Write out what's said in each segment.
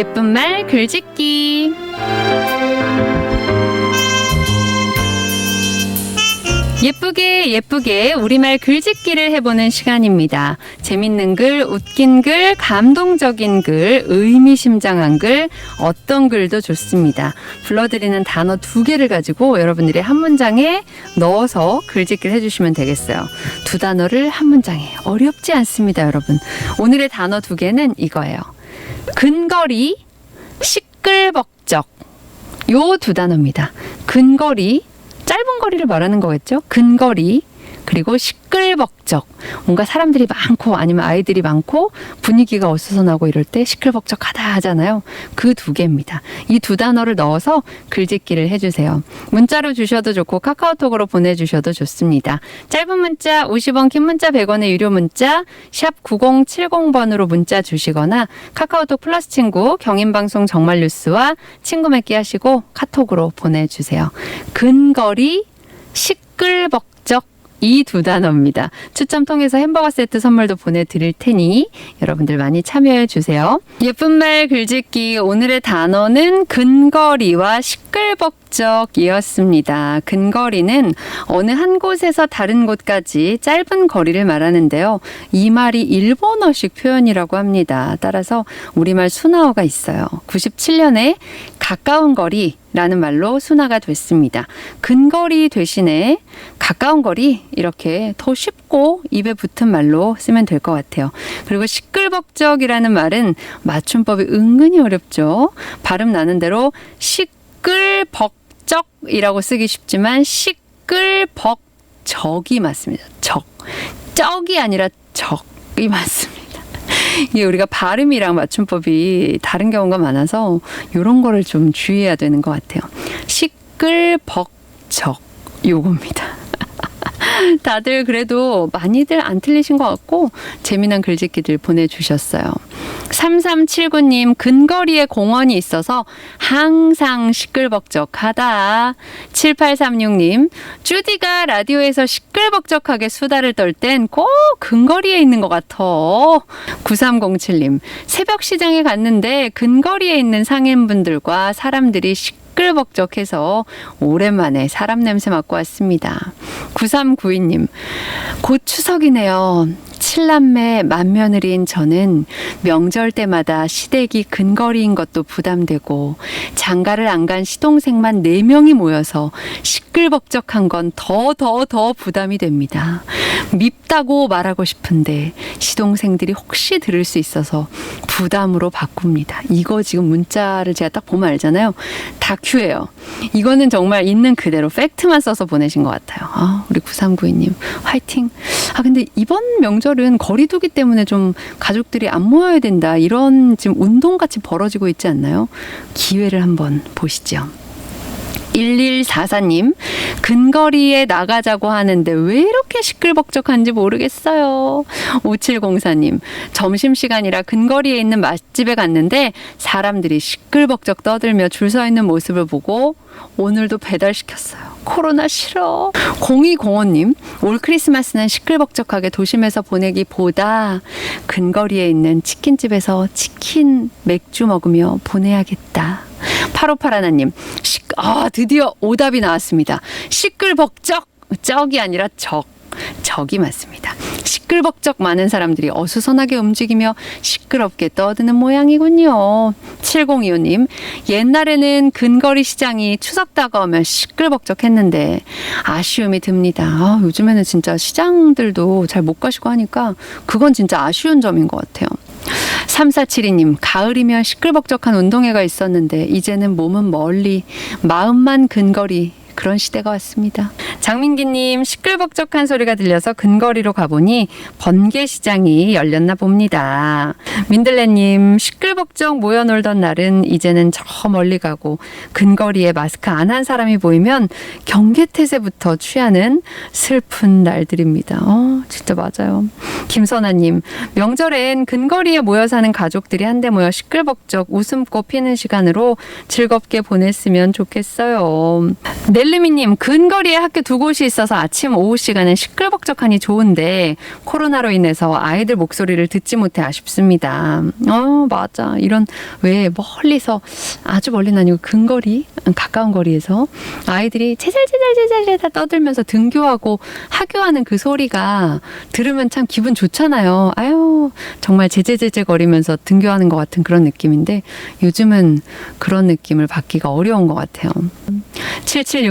예쁜 말 글짓기. 예쁘게 예쁘게 우리말 글짓기를 해보는 시간입니다. 재밌는 글, 웃긴 글, 감동적인 글, 의미심장한 글, 어떤 글도 좋습니다. 불러드리는 단어 두 개를 가지고 여러분들이 한 문장에 넣어서 글짓기를 해주시면 되겠어요. 두 단어를 한 문장에 어렵지 않습니다, 여러분. 오늘의 단어 두 개는 이거예요. 근거리, 시끌벅적. 요 두 단어입니다. 근거리, 짧은 거리를 말하는 거겠죠? 근거리 그리고 시끌벅적 뭔가 사람들이 많고 아니면 아이들이 많고 분위기가 어수선하고 이럴 때 시끌벅적하다 하잖아요. 그 두 개입니다. 이 두 단어를 넣어서 글짓기를 해주세요. 문자로 주셔도 좋고 카카오톡으로 보내주셔도 좋습니다. 짧은 문자 50원, 긴 문자 100원의 유료 문자 샵 9070번으로 문자 주시거나 카카오톡 플러스 친구 경인방송 정말 뉴스와 친구 맺기 하시고 카톡으로 보내주세요. 근거리 시끌벅적 이 두 단어입니다. 추첨 통해서 햄버거 세트 선물도 보내드릴 테니 여러분들 많이 참여해 주세요. 예쁜 말 글짓기 오늘의 단어는 근거리와 시끌벅적이었습니다. 근거리는 어느 한 곳에서 다른 곳까지 짧은 거리를 말하는데요. 이 말이 일본어식 표현이라고 합니다. 따라서 우리말 순화어가 있어요. 97년에 가까운 거리 라는 말로 순화가 됐습니다. 근거리 대신에 가까운 거리 이렇게 더 쉽고 입에 붙은 말로 쓰면 될 것 같아요. 그리고 시끌벅적이라는 말은 맞춤법이 은근히 어렵죠. 발음 나는 대로 시끌벅적이라고 쓰기 쉽지만 시끌벅적이 맞습니다. 적. 쩍이 아니라 적이 맞습니다. 이게 우리가 발음이랑 맞춤법이 다른 경우가 많아서 이런 거를 좀 주의해야 되는 것 같아요. 시끌벅적 요겁니다. 다들 그래도 많이들 안 틀리신 것 같고 재미난 글짓기들 보내주셨어요. 3379님 근거리에 공원이 있어서 항상 시끌벅적하다. 7836님 쭈디가 라디오에서 시끌벅적하게 수다를 떨 땐 꼭 근거리에 있는 것 같아. 9307님 새벽 시장에 갔는데 근거리에 있는 상인분들과 사람들이 시끌 시끌벅적해서 오랜만에 사람 냄새 맡고 왔습니다. 9392님, 곧 추석이네요. 칠남매 맏며느리인 저는 명절 때마다 시댁이 근거리인 것도 부담되고 장가를 안 간 시동생만 4명이 모여서 시끌벅적한 건 더 더 더 부담이 됩니다. 밉다고 말하고 싶은데 시동생들이 혹시 들을 수 있어서 부담으로 바꿉니다. 이거 지금 문자를 제가 딱 보면 알잖아요. 다큐예요. 이거는 정말 있는 그대로 팩트만 써서 보내신 것 같아요. 아, 우리 9392님 화이팅. 아 근데 이번 명절은 거리두기 때문에 좀 가족들이 안 모여야 된다 이런 지금 운동 같이 벌어지고 있지 않나요? 기회를 한번 보시죠. 1144님, 근거리에 나가자고 하는데 왜 이렇게 시끌벅적한지 모르겠어요. 5704님, 점심시간이라 근거리에 있는 맛집에 갔는데 사람들이 시끌벅적 떠들며 줄 서 있는 모습을 보고 오늘도 배달시켰어요. 코로나 싫어. 0205님, 올 크리스마스는 시끌벅적하게 도심에서 보내기보다 근거리에 있는 치킨집에서 치킨 맥주 먹으며 보내야겠다. 8581님, 시, 아, 드디어 오답이 나왔습니다. 시끌벅적, 쩍이 아니라 적. 적이 맞습니다. 시끌벅적 많은 사람들이 어수선하게 움직이며 시끄럽게 떠드는 모양이군요. 7025님, 옛날에는 근거리 시장이 추석 다가오면 시끌벅적했는데 아쉬움이 듭니다. 아, 요즘에는 진짜 시장들도 잘 못 가시고 하니까 그건 진짜 아쉬운 점인 것 같아요. 3472님, 가을이면 시끌벅적한 운동회가 있었는데, 이제는 몸은 멀리, 마음만 근거리, 그런 시대가 왔습니다. 장민기님 시끌벅적한 소리가 들려서 근거리로 가보니 번개 시장이 열렸나 봅니다. 민들레님 시끌벅적 모여 놀던 날은 이제는 저 멀리 가고 근거리에 마스크 안 한 사람이 보이면 경계태세부터 취하는 슬픈 날들입니다. 어, 진짜 맞아요. 김선아님 명절엔 근거리에 모여 사는 가족들이 한데 모여 시끌벅적 웃음꽃 피는 시간으로 즐겁게 보냈으면 좋겠어요. 넬 을리미님 근거리에 학교 두 곳이 있어서 아침 오후 시간엔 시끌벅적하니 좋은데 코로나로 인해서 아이들 목소리를 듣지 못해 아쉽습니다. 어 맞아 이런 왜 멀리서 아주 멀리는 아니고 근거리 가까운 거리에서 아이들이 채잘채잘채잘채잘 떠들면서 등교하고 하교하는 그 소리가 들으면 참 기분 좋잖아요. 아유 정말 제제제제 거리면서 등교하는 것 같은 그런 느낌인데 요즘은 그런 느낌을 받기가 어려운 것 같아요.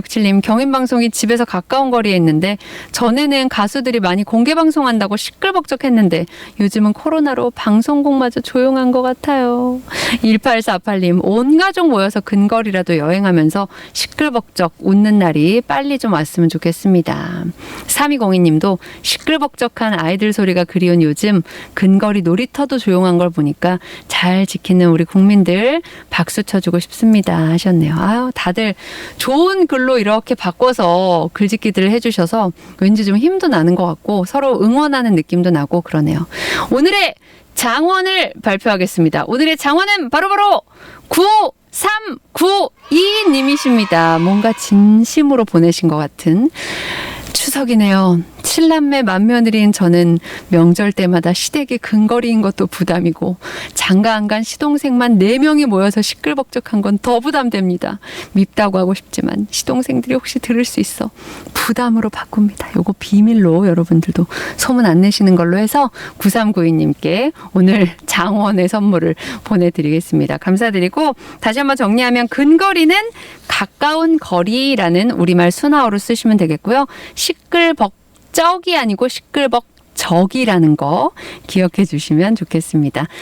7767님 경인방송이 집에서 가까운 거리에 있는데 전에는 가수들이 많이 공개 방송한다고 시끌벅적 했는데 요즘은 코로나로 방송국마저 조용한 것 같아요. 1848님 온 가족 모여서 근거리라도 여행하면서 시끌벅적 웃는 날이 빨리 좀 왔으면 좋겠습니다. 3202님도 시끌벅적한 아이들 소리가 그리운 요즘 근거리 놀이터도 조용한 걸 보니까 잘 지키는 우리 국민들 박수 쳐주고 싶습니다 하셨네요. 아유 다들 좋은 글로 이렇게 바꿔서 글짓기들을 해주셔서 왠지 좀 힘도 나는 것 같고 서로 응원하는 느낌도 나고 그러네요. 오늘의 장원을 발표하겠습니다. 오늘의 장원은 바로바로 9392님이십니다. 뭔가 진심으로 보내신 것 같은 추석이네요. 칠남매 맏며느리인 저는 명절 때마다 시댁이 근거리인 것도 부담이고 장가 안 간 시동생만 네명이 모여서 시끌벅적한 건 더 부담됩니다. 밉다고 하고 싶지만 시동생들이 혹시 들을 수 있어 부담으로 바꿉니다. 요거 비밀로 여러분들도 소문 안 내시는 걸로 해서 9392님께 오늘 장원의 선물을 보내드리겠습니다. 감사드리고 다시 한번 정리하면 근거리는 가까운 거리라는 우리말 순화어로 쓰시면 되겠고요. 시끌벅 적이 아니고 시끌벅 적이라는 거 기억해 주시면 좋겠습니다.